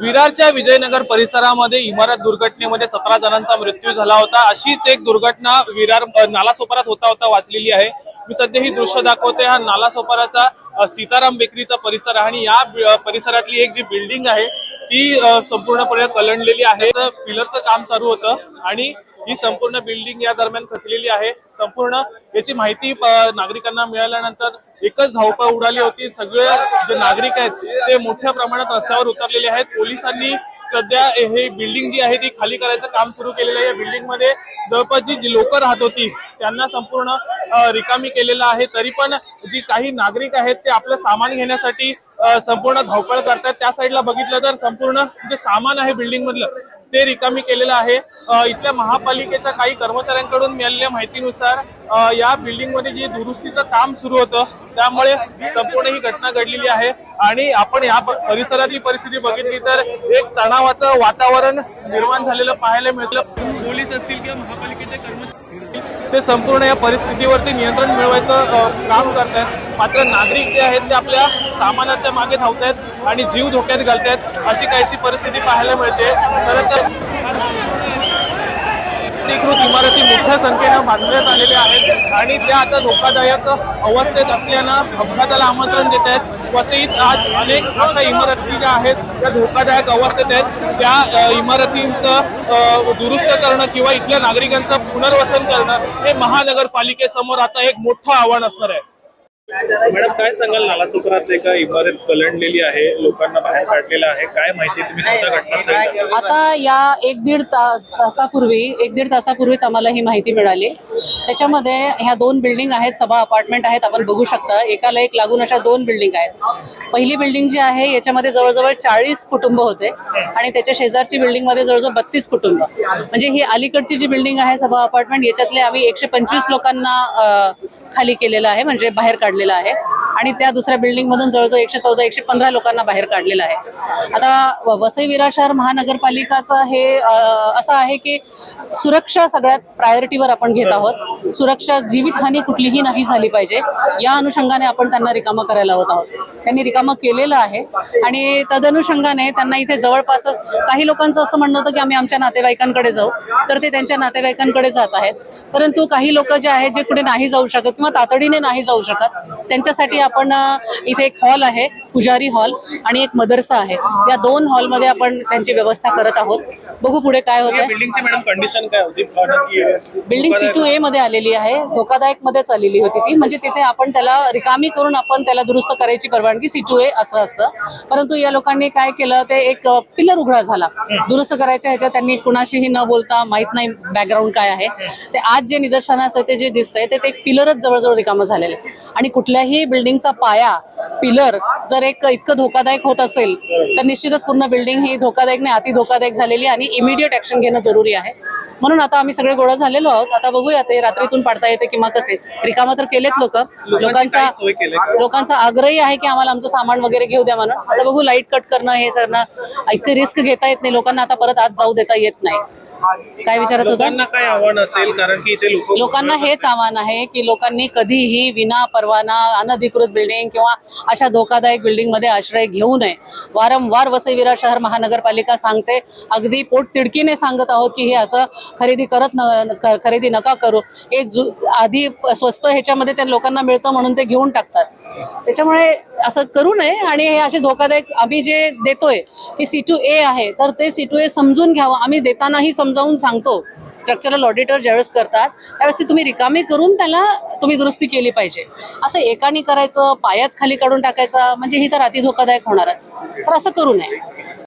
विरारच्या विजयनगर परिसरामध्ये इमारत दुर्घटनेमध्ये सतरा जणांचा मृत्यू झाला होता. अशीच एक दुर्घटना विरार नालासोपारात होता होता वाचलेली आहे. मी सध्या ही दृश्य दाखवते. हा नालासोपाराचा सीताराम बेकरीचा परिसर आहे आणि या परिसरातली एक जी बिल्डिंग आहे ती संपूर्णपणे कलंडलेली आहे. पिलरचं काम चालू होतं आणि ही संपूर्ण बिल्डिंग या दरम्यान खचलेली आहे. संपूर्ण याची माहिती नागरिकांना मिळाल्यानंतर एकच धावपळ उडाली होती. सगळे जे नागरिक आहेत ते मोठ्या प्रमाणात रस्त्यावर उतरलेले आहेत. पोलिसांनी सध्या हे बिल्डिंग जी आहे ती खाली करायचं काम सुरू केलेलं आहे. या बिल्डिंगमध्ये जवळपास जी लोक राहत होती त्यांना संपूर्ण रिकामी केलेलं आहे तरी पण जी काही नागरिक आहेत ते आपलं सामान घेण्यासाठी संपूर्ण धावपळ करतात. त्या साईडला बघितलं तर संपूर्ण जे सामान आहे बिल्डिंग मधलं ते रिकामी केलेलं आहे. इथल्या महापालिकेच्या काही कर्मचाऱ्यांकडून मिळालेल्या माहितीनुसार या बिल्डिंगमध्ये जे दुरुस्तीचं काम सुरू होतं त्यामुळे संपूर्ण ही घटना घडलेली आहे. आणि आपण या परिसरातली परिस्थिती बघितली तर एक तणावाचं वातावरण निर्माण झालेलं पाहायला मिळतं. पोलीस असतील किंवा महापालिकेचे कर्मचारी ते संपूर्ण या परिस्थितीवरती नियंत्रण मिळवायचं काम करत आहेत मात्र नागरिक जे आहेत ते आपल्या सामानाच्या मागे धावतायत आणि जीव धोक्यात घालतायत अशी काहीशी परिस्थिती पाहायला मिळते. खरं तर अधिकृत इमारती मोठ्या संख्येनं बांधण्यात आलेल्या आहेत आणि त्या आता धोकादायक अवस्थेत असल्यानं अपघाताला आमंत्रण देत आहेत वसईत आज अनेक अशा इमारती ज्या आहेत त्या धोकादायक अवस्थेत आहेत. त्या इमारतींचं दुरुस्त करणं किंवा इथल्या नागरिकांचं पुनर्वसन करणं हे महानगरपालिकेसमोर आता एक मोठं आव्हान असणार आहे. मॅडम काय सांगाल? नालासोपरात एका इमारत कलंडलेली आहे लोकांना बाहेर काढलेलं आहे. काय माहिती तुम्ही? आता या एक दीड तासापूर्वी एक दीड तासापूर्वीच आम्हाला ही माहिती मिळाली. त्याच्यामध्ये ह्या दोन बिल्डिंग आहेत सभा अपार्टमेंट आहेत आपण बघू शकता. एकाला एक लागून अशा दोन बिल्डिंग आहेत. पहिली बिल्डिंग जी आहे याच्यामध्ये जवळजवळ चाळीस कुटुंब होते आणि त्याच्या शेजारची बिल्डिंगमध्ये जवळजवळ बत्तीस कुटुंब. म्हणजे ही अलीकडची जी बिल्डिंग आहे सभा अपार्टमेंट याच्यातले आम्ही एकशे पंचवीस लोकांना खाली केलेलं आहे म्हणजे बाहेर काढलेलं आहे. आणि त्या दुसऱ्या बिल्डिंग मधून जवळजवळ एकशे चौदा एकशे पंधरा लोकांना बाहेर काढलेलं आहे. आता वसई विरार शहर महानगरपालिकाचं हे असं आहे की सुरक्षा सगळ्यात प्रायोरिटीवर आपण घेत आहोत. सुरक्षा जीवितहानी कुठलीही नाही झाली पाहिजे. या अनुषंगाने आपण त्यांना रिकामं करायला होत आहोत. त्यांनी रिकामं केलेलं आहे आणि तदनुषंगाने त्यांना इथे जवळपासच काही लोकांचं असं म्हणणं होतं की आम्ही आमच्या नातेवाईकांकडे जाऊ. तर ते त्यांच्या नातेवाईकांकडे जात आहेत. परंतु काही लोक जे आहेत जे कुठे नाही जाऊ शकत किंवा तातडीने नाही जाऊ शकत त्यांच्यासाठी आपण इथे एक हॉल आहे. पुजारी हॉल आणि एक मदरसा आहे. या दोन हॉलमध्ये आपण त्यांची व्यवस्था करत आहोत. बघू पुढे काय होत? बिल्डिंग सी टू ए मध्ये आलेली आहे. धोकादायक मध्येच आलेली होती ती. म्हणजे तिथे आपण त्याला रिकामी करून आपण त्याला दुरुस्त करायची परवानगी सी टू ए असं असतं. परंतु या लोकांनी काय केलं ते एक पिलर उघडा झाला. दुरुस्त करायच्या ह्याच्यात त्यांनी कुणाशीही न बोलता माहीत नाही बॅकग्राऊंड काय आहे. ते आज जे निदर्शनास आहे ते जे दिसतंय ते ते एक पिलरच जवळजवळ रिकामं झालेलं आहे. आणि कुठल्याही बिल्डिंगचा पाया पिलर जर एक इतकं धोकादायक होत असेल तर निश्चितच पूर्ण बिल्डिंग ही धोकादायक नाही अति धोकादायक झालेली आणि इमिडिएट ऍक्शन घेणं जरुरी आहे. म्हणून आता आम्ही सगळे गोळा झालेलो आहोत. आता बघूया ते रात्रीतून पाडता येते किंवा कसे. रिकामा तर केलेत लोक. लोकांचा लोकांचा आग्रही आहे की आम्हाला आमचं सामान वगैरे घेऊ द्या म्हणून. आता बघू लाइट कट करणं हे करणं इतकं रिस्क घेता येत नाही. लोकांना आता परत आत जाऊ देता येत नाही. काय विचारत होता? लोकांना काय आव्हान असेल? कारण की इथे लोक लोकांना हेच आव्हान आहे की लोकांनी कधीही विना परवाना अनधिकृत बिल्डिंग किंवा अशा धोकादायक बिल्डिंगमध्ये आश्रय घेऊ नये. वारंवार वसई विरार शहर महानगरपालिका सांगते अगदी पोट तिडकीने सांगत आहोत की हे असं खरेदी करत न क- खरेदी नका करू. जु आधी स्वस्त ह्याच्यामध्ये त्या लोकांना मिळतं म्हणून ते घेऊन टाकतात. त्याच्यामुळे असं करू नये आणि हे असे धोकादायक आम्ही जे देतोय ते सी टू ए आहे तर ते सी टू ए समजून घ्यावं. आम्ही देतानाही समजावून सांगतो. स्ट्रक्चरल ऑडिटर ज्यावेळेस करतात त्यावेळेस ती तुम्ही रिकामी करून त्याला तुम्ही दुरुस्ती केली पाहिजे. असं एकाने करायचं पायाच खाली काढून टाकायचा म्हणजे ही तर अति धोकादायक होणारच. तर असं करू नये.